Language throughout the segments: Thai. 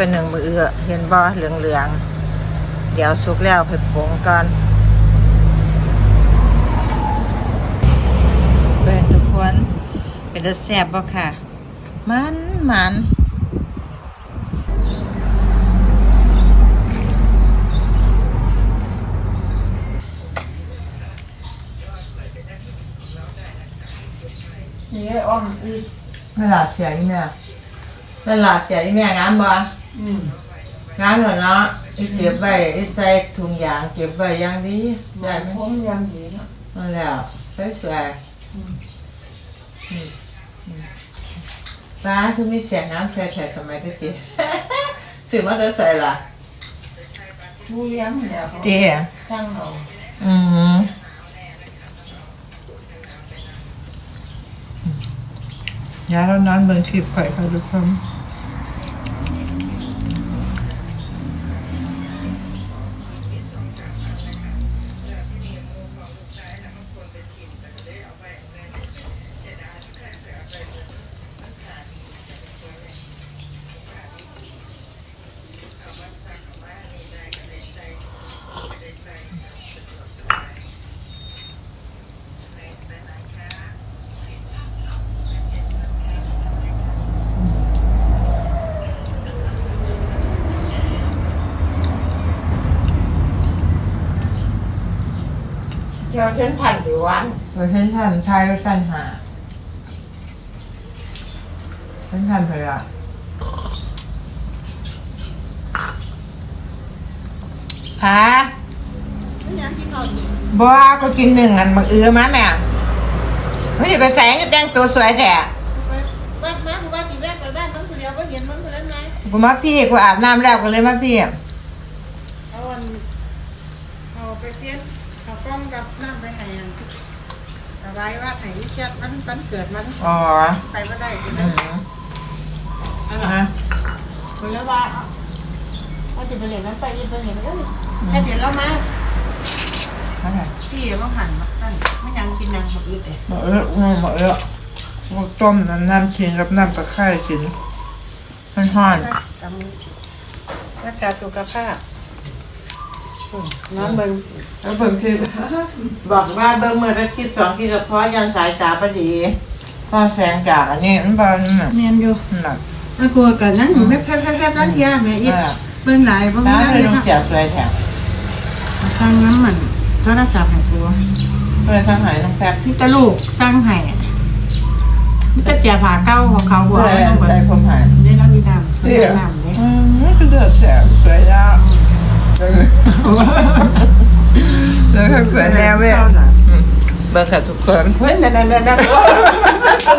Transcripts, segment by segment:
ค่อยหนึ่งมือเอือเห็นบ่เหลืองเหลืองๆเดี๋ยวสุกแล้วไปปงก่อนเพื่อนทุกคนเป็นแซ่บบ่ค่ะ มันมันนี่อ้อมอีเวลาเสียอีแม่เวลาเสียอีแม่งามบ่อืม งามเหรอเนาะอีเก็บไว้อีใส่ถุงยางเก็บไว้อย่างดีได้ไหมผมยังดีเนาะนั่นแหละสวยๆอืมอืมฟ้าคือมีเสียงน้ำใส่ใส่สมัยตะกี้ถือว่าจะใส่ละผู้เลี้ยงเนี่ยเขาเตี้ยช่างเราอืมยาแล้วนอนเบิ่งคลิปข่อยค่ะทุกคน เจ้าเช่นผ่านหรือวันเวอร์ชันทำไทยก็สั้นหาฉันทำไปละพายังกินข้าวดิบัวก็กินหนึ่งอันมาเอือมาแม่ไม่ใช่ไปแสงก็แต่งตัวสวยแต่บ้านมาคุณบ้านที่แรกไปบ้านต้องเดียวก็เห็นมันคนนั้นไงกูมาพี่กูอาบน้ำแล้วก็เลยมาพี่ เอาวันเอาไปเตี้ยนเอากล้องกับน้ำไปให้อัน เอาไว้ว่าไหนที่เชียดมันมันเกิดมันอ๋อไปไม่ได้คุณอืนะมอะไรนะคุณแล้วว่าว่าจะไปเห็นนั้นไปอีกไปเห็นก็แค่เห็นแล้วมานั่นแหละพี่ก็หันมาตั้งไม่ยังกินยังหมดเลยแต่หมดเอออืมหมดเออกูต้มน้ำน้ำกินกับน้ำตะไคร้กินมันห่อนกำรักษาสุขภาพ น้ำเบิ่งแล้วเบิ่งคือบอกว่าเบิ่งเมื่อตะคิดสองคิดกับเพราะยันสายตาพอดีพอแสงจากอันนี้มันบอลน่ะเมียนอยู่หนักไอ้กลัวกันนั่นไม่แพ้แพ้แพ้ร้านเทียแม่อีกเบิ่งหลายเบิ่งน้ำได้เลยเลยต้องค่ะเสียสวยแถมสร้างน้ำมันโทรศัพท์ให้กลัวเพื่อสร้างหายต้องแป๊บนี่จะลูกสร้างให้นี่จะเสียผ่าเก้าของเขาบัวได้ต้องแบบได้ผมหายได้น้ำมีดำได้น้ำนี่อืมนี่คือเดือดแสบสวยแล้ว เดือดสวยแล้วเว้ยเบิ่งกับทุกคนเฮ้ยนั่นนั่นนั่นนั่น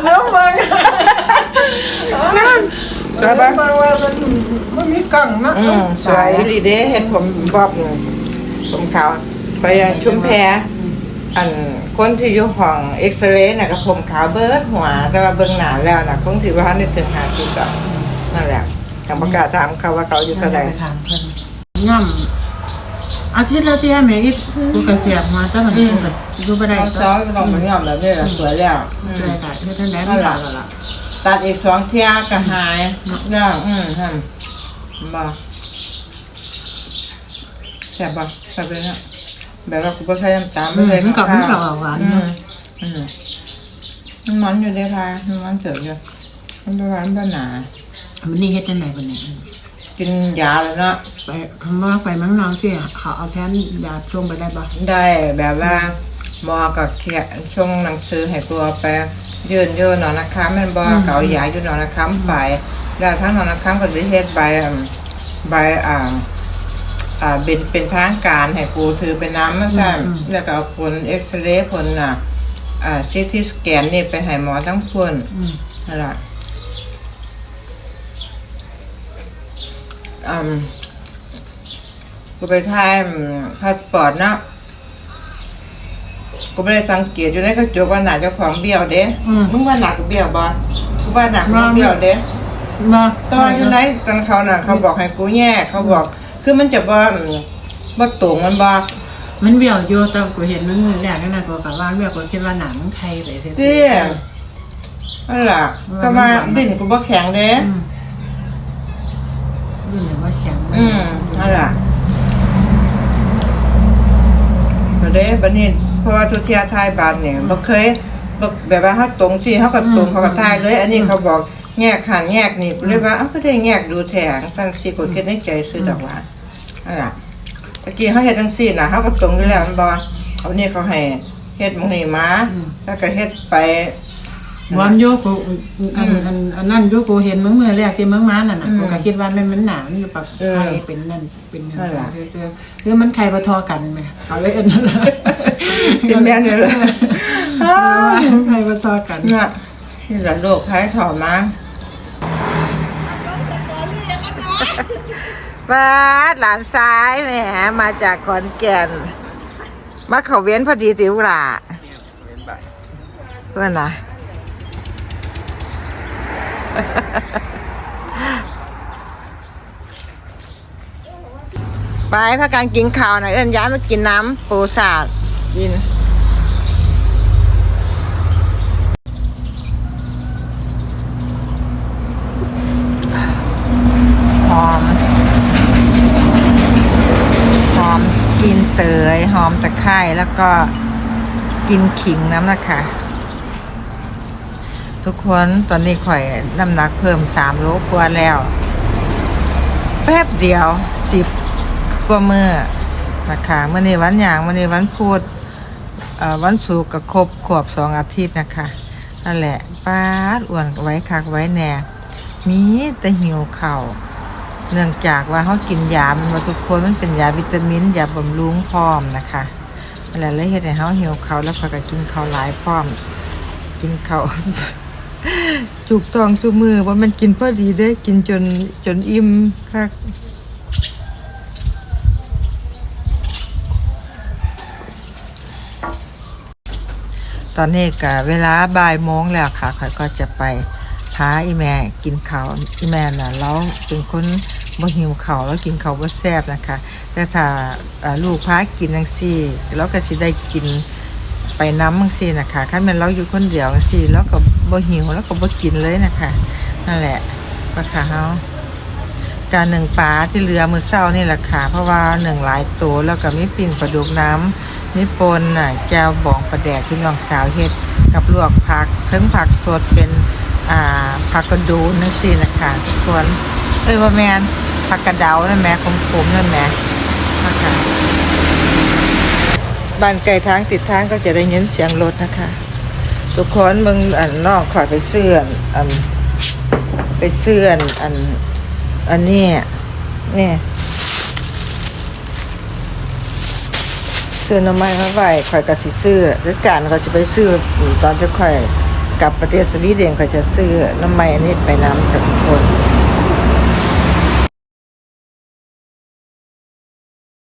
เนื้อมันนั่นใช่ปะมันว่ามันมันมีกล่องนะสวยดีเด้เห็นผมบอบผมขาวไปยังชุมแพอันคนที่อยู่ห้องเอ็กซเรย์น่ะกับผมขาวเบิดหัว แต่ว่าเบิ่งหนาแล้วน่ะคงถือว่าทันได้ถึงหาสิบดอกนั่นแหละทางประกาศถามเขาว่าเขาอยู่เท่าไหร่ ถามเพิ่นง่ำอาทิตย์ละเที่ยแม่อีกกูกระเสียบมาตั้งแต่กูกับดูไปได้เขาก็ซ้อมลองมันยอมแล้วเนี่ยสวยแล้วใช่ค่ะที่ท่านแนะนำแล้วล่ะตัดอีกสองเที่ยก็หายแล้วอืมฮะบ่แซ่บบ่แซ่บเลยนะแบบว่ากูบ่ใช้น้ำตาลไม่เลยมันกับมันกับหวานอืเนาะมอืมมันมันอยู่เลยค่ะมันมันเถิดอยู่มันเป็นหวานเป็นหนามันนี่เฮ็ดจังไหนบัดนี้กินยาแล้วเนาะ ไปคำว่าไปมั้งน้องสิเขาเอาแทนยาช่วงไปได้ปะได้แบบว่าหมอกับเขียนช่วงหนังสือให้ตัวไปยืนอยู่หนอนนะคะแม่นบ่เขาเอายาอยู่หนอนนะคะไปแล้วทั้งหนอนนะคะก็สิเฮ็ดใบอะใบอ่าอ่าเป็นเป็นทางการให้กูถือเป็นน้ำมาซั่นแล้วก็เอาผลเอ็กซเรย์ผลน่ะอ่าซีทีสแกนนี่ไปให้หมอทั้งคนอืมนั่นล่ะอืม กูไปถ่ายพาสปอร์ตเนาะกูไม่ได้สังเกตอยู่ในกระจกว่าหนาเจ้าของเบี้ยวเด้มึงว่าหนากูเบี้ยวบ่กูว่าหนากูบ่เบี้ยวเด้มาแตอนอยู่ไหนตอนเขาน่ะเขาบอกให้กูแยกเขาบอก คือมันจะบ่อืมบ่ตรงมันบ่มันเบี้ยวอยู่แต่กูเห็นมันมือแรกนั่นน่ะกูกับว่าเบี้ยวกูคิดว่าหนังไทยไปเสียเด้นั่นล่ะก็ว่าดิ้นกูบ่แข็งเด้ อืมรุ่นหรือว่าแข็งอืมนั่นแหละ เด้บัดนี้เพราะว่าทุกเที่ยทายบานเนี่ยบ่เคยบ่แบบว่าเฮาตรงสิเฮาก็ตรงเขาก็ทายเลย อันนี้เขาบอกแยกขันแยกนี่เลยว่าเอ้าก็ได้แยกดูแถงซั่นสิก็คิดในใจซื้อดอกว่านั่นล่ะตะกี้เขาเฮ็ดจังซี่น่ะเฮาก็ตรงอยู่แล้วมันบ่เอานี่เขาให้เฮ็ดหมื้นี้มาแล้วก็เฮ็ดไป วันโยกูอันอันอันนั่นโยกูเห็นมึงเมื่อแรกที่มึงมานั่นน่ะกูก็คิดว่ามันมันหนามันแบบไข่เป็นนั่นเป็นนั่นคือคือมันไข่ปะทอกันไหมเอาไว้อันนั้นกินแม่นเลยอ้าวไข่ปะทอกันเนี่ยที่ละโลกท้ายถอมาบ้านหลานซ้ายแหมมาจากขอนแก่นมาเขาเว้นพอดีติวล่ะเพื่อนนะ ไปพากันกินข้าวนะเอิ้นย้ายมากินน้ำปูสาดกินหอม หอมกินเตยหอมตะไคร้แล้วก็กินขิงน้ำนะคะ ทุกคนตอนนี้ข่อยน้ำหนักเพิ่มสามโลกว่าแล้ว แป๊บเดียวสิบกว่ามือนะคะเมื่อนี้วันอย่างเมื่อนี้วันพูดวันศุกร์ก็ครบขวบสองอาทิตย์นะคะนั่นแหละป้าดอ้วนไว้คักไว้แน่มีแต่หิวเข่าเนื่องจากว่าเขากินยามันว่าทุกคนมันเป็นยาวิตามินยาบำรุงพร้อมนะคะอะไรเลยเฮ็ดให้เขาหิวเขาแล้วเขาก็กินข้าวหลายพร้อม กินข้าว จุกตองสุมือว่ามันกินพอดีได้กินจนจนอิ่มคักตอนนี้ก็เวลาบ่ายโมงแล้วค่ะข่อยก็จะไปพาอีแม่กินข้าวอีแม่น่ะเราเป็นคนบ่หิวข้าวแล้วกินข้าวบ่แซ่บนะคะ แต่ถ้าลูกพากินจังซี่เราก็สิได้กิน ไปน้ำจังซีนะคะคันแม่นเราอยู่คนเดียวจังซี่เราก็บ่หิวแล้วก็บ่กินเลยนะคะนั่นแหละก็ค่ะเฮาการหนึ่งปลาที่เรือมือเศร้านี่แหละค่ะ เพราะว่าหนึ่งหลายตัวแล้วก็มีปิ่งปลาดุกน้ำมีปนน่ะแก้วบองปลาแดกที่น้องสาวเฮ็ดกับลวกผักเครื่องผักสดเป็นอ่าผักกระดูนั่นสินะคะทุกคนเอ้ยว่าแมนผักกระเดานั่นแม่ขมๆนั่นแม่นะคะ บ้านไกลทางติดทางก็จะได้ยินเสียงรถนะคะ ทุกคนมึงอันนอกขอยไปเสื่อนอันไปเสื่อนอันอันนี้เนี่ยซื้อน้ำไม้มาไหวข่อยก็สิซื้อหรือการก็สิไปซื้อตอนจะข่อยกลับประเทศสวีเดนก็จะซื้อน้ำไมันอันนี้ไปน้ำกับทุกคน